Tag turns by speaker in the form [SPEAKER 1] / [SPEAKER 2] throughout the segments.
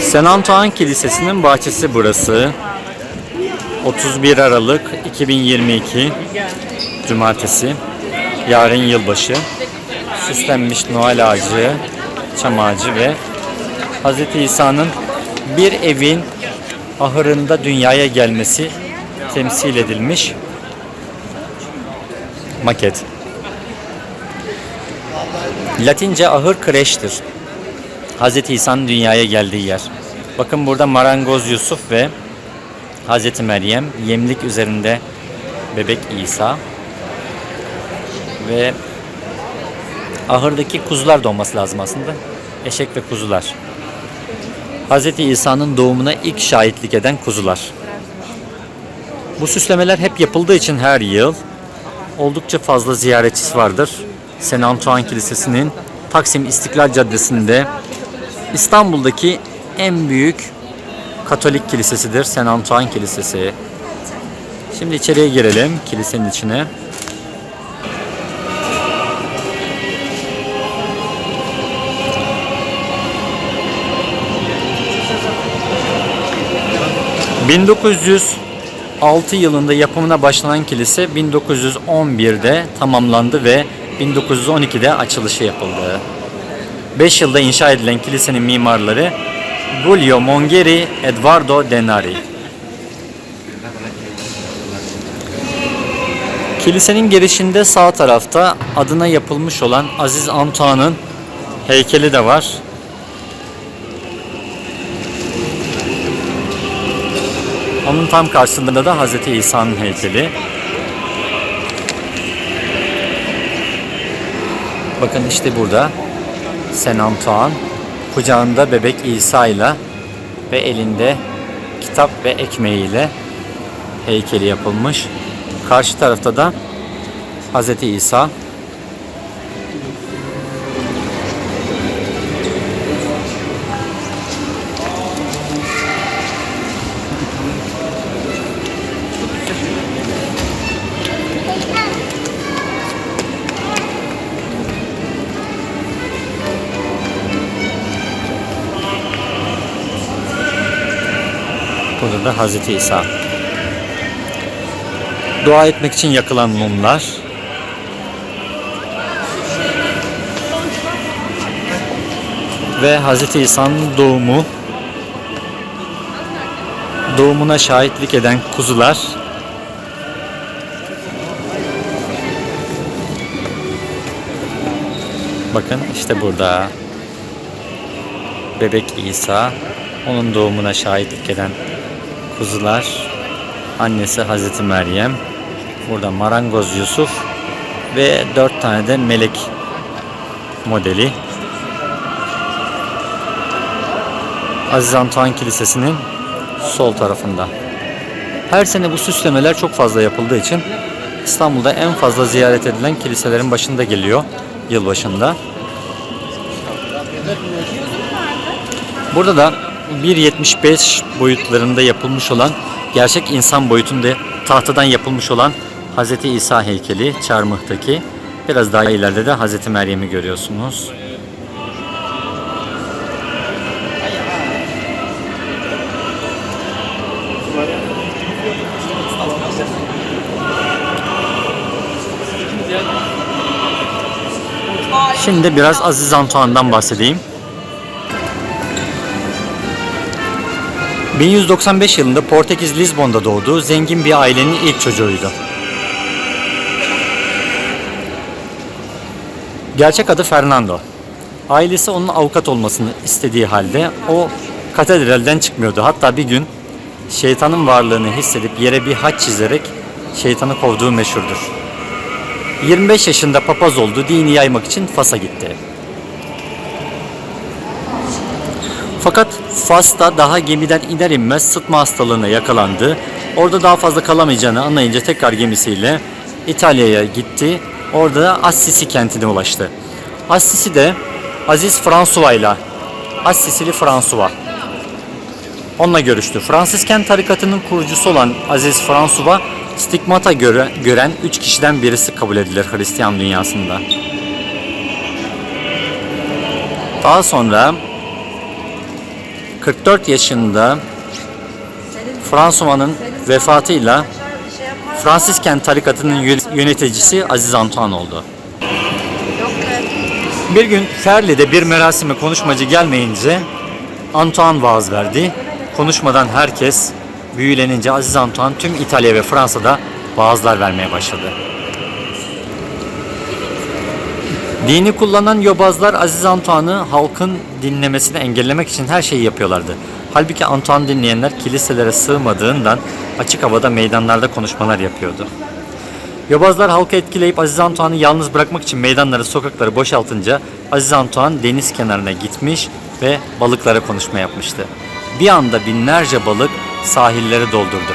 [SPEAKER 1] Saint Antoine Kilisesi'nin bahçesi burası. 31 Aralık 2022 Cumartesi. Yarın yılbaşı. Süslenmiş Noel ağacı, çam ağacı ve Hz. İsa'nın bir evin ahırında dünyaya gelmesi temsil edilmiş maket. Latince ahır kreştir. Hz. İsa'nın dünyaya geldiği yer. Bakın burada marangoz Yusuf ve Hz. Meryem yemlik üzerinde bebek İsa ve ahırdaki kuzular da olması lazım aslında. Eşek ve kuzular. Hz. İsa'nın doğumuna ilk şahitlik eden kuzular. Bu süslemeler hep yapıldığı için her yıl oldukça fazla ziyaretçisi vardır. Saint Antoine Kilisesi'nin Taksim İstiklal Caddesi'nde İstanbul'daki en büyük Katolik kilisesidir Saint Antoine Kilisesi. Şimdi içeriye girelim kilisenin içine. ...1906 yılında yapımına başlanan kilise 1911'de tamamlandı ve 1912'de açılışı yapıldı. 5 yılda inşa edilen kilisenin mimarları Giulio Mongeri, Eduardo Denari. Kilisenin girişinde sağ tarafta adına yapılmış olan Aziz Antoine'ın heykeli de var. Onun tam karşısında da Hz. İsa'nın heykeli. Bakın işte burada Saint Antoine kucağında bebek İsa ile ve elinde kitap ve ekmeğiyle heykeli yapılmış. Karşı tarafta da Hz. İsa Da Hazreti İsa. Dua etmek için yakılan mumlar. Ve Hazreti İsa'nın doğumu. Doğumuna şahitlik eden kuzular. Bakın işte burada. Bebek İsa. Onun doğumuna şahitlik eden kuzular, annesi Hazreti Meryem, burada marangoz Yusuf ve dört tane de melek modeli. Aziz Antoine Kilisesi'nin sol tarafında. Her sene bu süslemeler çok fazla yapıldığı için İstanbul'da en fazla ziyaret edilen kiliselerin başında geliyor yılbaşında. Burada da 1.75 boyutlarında yapılmış olan gerçek insan boyutunda tahtadan yapılmış olan Hz. İsa heykeli Çarmıh'taki. Biraz daha ileride de Hz. Meryem'i görüyorsunuz. Şimdi biraz Aziz Antoine'dan bahsedeyim. 1195 yılında Portekiz Lizbon'da doğduğu zengin bir ailenin ilk çocuğuydu. Gerçek adı Fernando. Ailesi onun avukat olmasını istediği halde o katedralden çıkmıyordu. Hatta bir gün şeytanın varlığını hissedip yere bir haç çizerek şeytanı kovduğu meşhurdur. 25 yaşında papaz oldu, dini yaymak için Fas'a gitti. Fakat Fas'ta daha gemiden iner inmez sıtma hastalığına yakalandı. Orada daha fazla kalamayacağını anlayınca tekrar gemisiyle İtalya'ya gitti. Orada da Assisi kentine ulaştı. Assisi de Aziz François ile Assisili François onunla görüştü. Fransızken tarikatının kurucusu olan Aziz François stigmata göre, gören üç kişiden birisi kabul edilir Hristiyan dünyasında. Daha sonra 44 yaşında Fransuma'nın vefatıyla Fransisken tarikatının yö- yöneticisi Aziz Antoine oldu. Bir gün Ferli'de bir merasime konuşmacı gelmeyince Antoine vaaz verdi. Konuşmadan herkes büyülenince Aziz Antoine tüm İtalya ve Fransa'da vaazlar vermeye başladı. Dini kullanan yobazlar Aziz Antoine'ı halkın dinlemesini engellemek için her şeyi yapıyorlardı. Halbuki Antoine dinleyenler kiliselere sığmadığından açık havada meydanlarda konuşmalar yapıyordu. Yobazlar halkı etkileyip Aziz Antoine'ı yalnız bırakmak için meydanları, sokakları boşaltınca Aziz Antoine deniz kenarına gitmiş ve balıklara konuşma yapmıştı. Bir anda binlerce balık sahilleri doldurdu.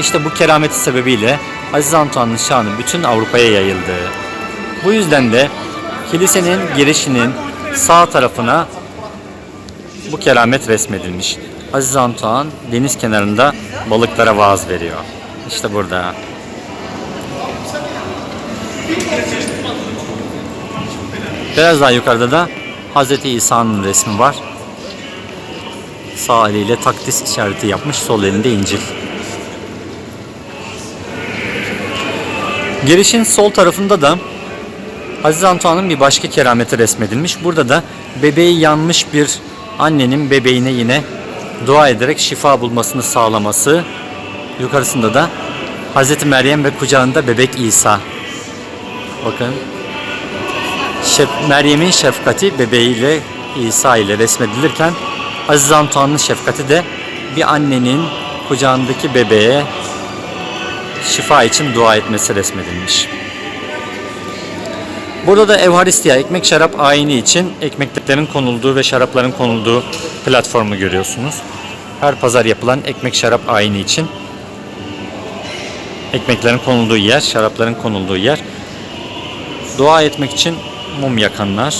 [SPEAKER 1] İşte bu kerameti sebebiyle Aziz Antoine'ın şanı bütün Avrupa'ya yayıldı. Bu yüzden de kilisenin girişinin sağ tarafına bu keramet resmedilmiş. Aziz Antoine deniz kenarında balıklara vaaz veriyor. İşte burada. Biraz daha yukarıda da Hz. İsa'nın resmi var. Sağ eliyle takdis işareti yapmış, sol elinde İncil. Girişin sol tarafında da Aziz Antoine'ın bir başka kerameti resmedilmiş. Burada da bebeği yanmış bir annenin bebeğine yine dua ederek şifa bulmasını sağlaması. Yukarısında da Hazreti Meryem ve kucağında bebek İsa. Bakın. Şef- Meryem'in şefkati bebeğiyle İsa ile resmedilirken Aziz Antoine'ın şefkati de bir annenin kucağındaki bebeğe şifa için dua etmesi resmedilmiş. Burada da Evharistiya, ekmek şarap ayini için ekmeklerin konulduğu ve şarapların konulduğu platformu görüyorsunuz. Her pazar yapılan ekmek şarap ayini için ekmeklerin konulduğu yer, şarapların konulduğu yer. Dua etmek için mum yakanlar.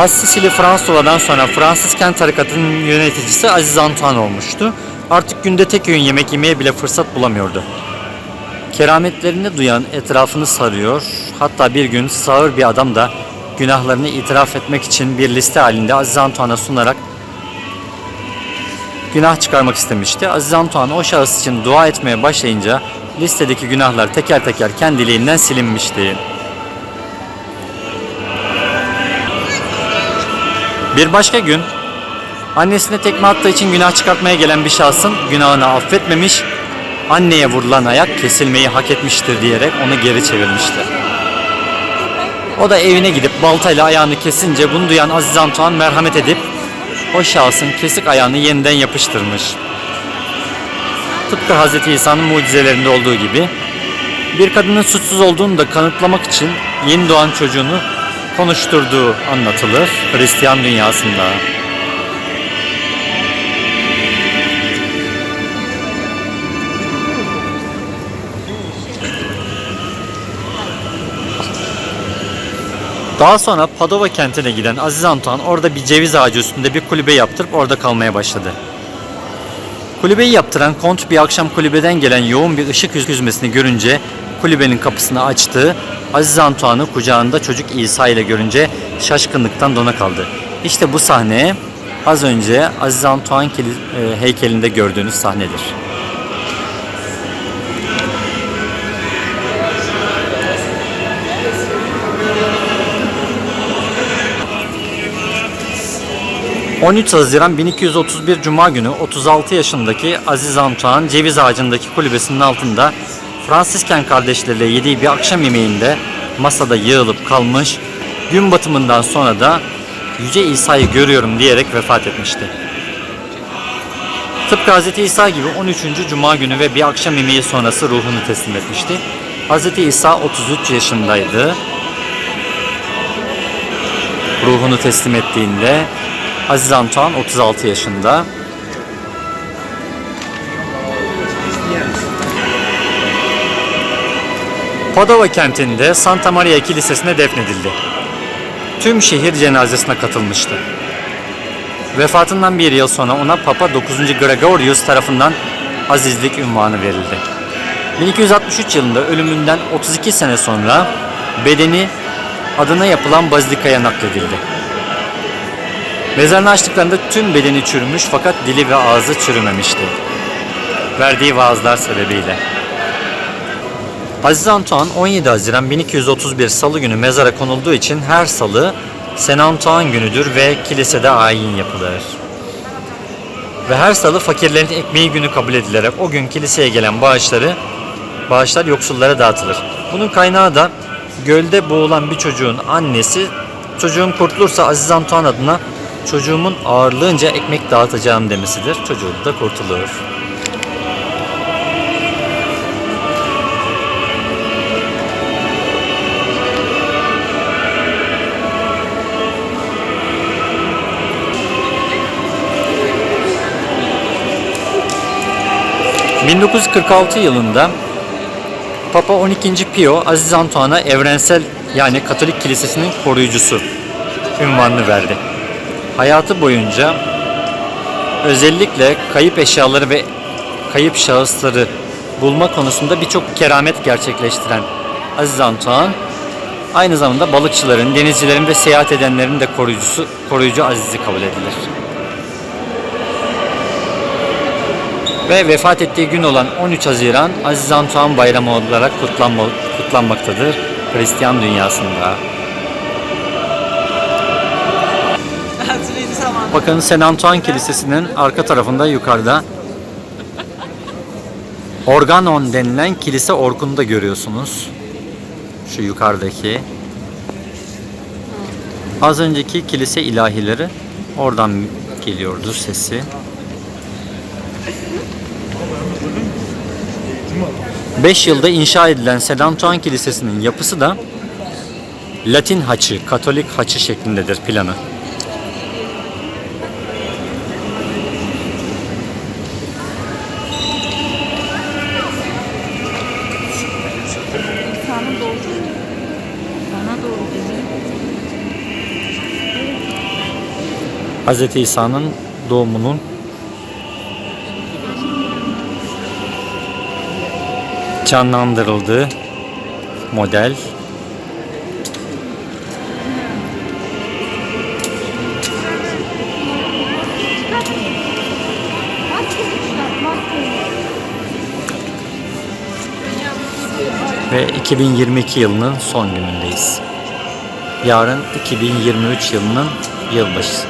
[SPEAKER 1] Assisili Fransova'dan sonra Fransızken tarikatının yöneticisi Aziz Antoine olmuştu. Artık günde tek öğün yemek yemeye bile fırsat bulamıyordu. Kerametlerini duyan etrafını sarıyor. Hatta bir gün sağır bir adam da günahlarını itiraf etmek için bir liste halinde Aziz Antoine'a sunarak günah çıkarmak istemişti. Aziz Antoine o şahıs için dua etmeye başlayınca listedeki günahlar teker teker kendiliğinden silinmişti. Bir başka gün annesine tekme attığı için günah çıkartmaya gelen bir şahsın günahını affetmemiş, anneye vurulan ayak kesilmeyi hak etmiştir diyerek onu geri çevirmişti. O da evine gidip baltayla ayağını kesince bunu duyan Aziz Antoine merhamet edip o şahsın kesik ayağını yeniden yapıştırmış. Tıpkı Hz. İsa'nın mucizelerinde olduğu gibi bir kadının suçsuz olduğunu da kanıtlamak için yeni doğan çocuğunu konuşturduğu anlatılır Hristiyan dünyasında. Daha sonra Padova kentine giden Aziz Antoine orada bir ceviz ağacı üstünde bir kulübe yaptırıp orada kalmaya başladı. Kulübeyi yaptıran kont bir akşam kulübeden gelen yoğun bir ışık yüzmesini görünce kulübenin kapısını açtı. Aziz Antoine'ı kucağında çocuk İsa ile görünce şaşkınlıktan dona kaldı. İşte bu sahne az önce Aziz Antoine e, heykelinde gördüğünüz sahnedir. ...13 Haziran 1231 Cuma günü 36 yaşındaki Aziz Antoine ceviz ağacındaki kulübesinin altında Fransisken kardeşleriyle yediği bir akşam yemeğinde masada yığılıp kalmış, gün batımından sonra da Yüce İsa'yı görüyorum diyerek vefat etmişti. Tıpkı Hz. İsa gibi 13. Cuma günü ve bir akşam yemeği sonrası ruhunu teslim etmişti. Hz. İsa 33 yaşındaydı. Ruhunu teslim ettiğinde Aziz Antoine 36 yaşında. Padova kentinde Santa Maria Kilisesi'ne defnedildi. Tüm şehir cenazesine katılmıştı. Vefatından bir yıl sonra ona Papa 9. Gregorius tarafından azizlik ünvanı verildi. 1263 yılında ölümünden 32 sene sonra bedeni adına yapılan bazilikaya nakledildi. Mezarını açtıklarında tüm bedeni çürümüş fakat dili ve ağzı çürümemişti. Verdiği vaazlar sebebiyle. Aziz Antoine 17 Haziran 1231 Salı günü mezara konulduğu için her salı Saint Antoine günüdür ve kilisede ayin yapılır. Ve her salı fakirlerin ekmeği günü kabul edilerek o gün kiliseye gelen bağışları bağışlar yoksullara dağıtılır. Bunun kaynağı da gölde boğulan bir çocuğun annesi çocuğum kurtulursa Aziz Antoine adına çocuğumun ağırlığınca ekmek dağıtacağım demesidir. Çocuğu da kurtulur. ...1946 yılında Papa 12. Pio Aziz Antoine'a evrensel yani Katolik Kilisesi'nin koruyucusu ünvanını verdi. Hayatı boyunca özellikle kayıp eşyaları ve kayıp şahısları bulma konusunda birçok keramet gerçekleştiren Aziz Antoine aynı zamanda balıkçıların, denizcilerin ve seyahat edenlerin de koruyucusu, koruyucu azizi kabul edilir. Ve vefat ettiği gün olan 13 Haziran Aziz Antoine Bayramı olarak kutlanma, kutlanmaktadır Hristiyan dünyasında. Bakın Saint Antoine Kilisesi'nin arka tarafında yukarıda Organon denilen kilise orkunu da görüyorsunuz. Şu yukarıdaki. Az önceki kilise ilahileri oradan geliyordur sesi. Beş yılda inşa edilen Saint Antoine Kilisesi'nin yapısı da Latin haçı, Katolik haçı şeklindedir planı. Hz. İsa'nın doğumunun canlandırıldığı model. Ve 2022 yılının son günündeyiz. Yarın 2023 yılının yılbaşı.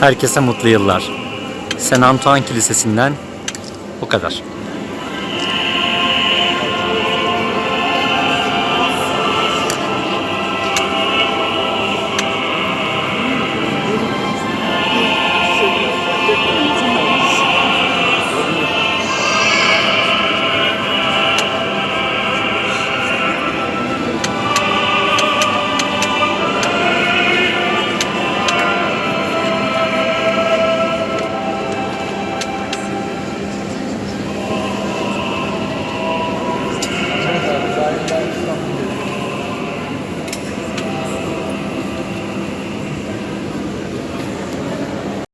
[SPEAKER 1] Herkese mutlu yıllar. Saint Antoine Kilisesi'nden bu kadar.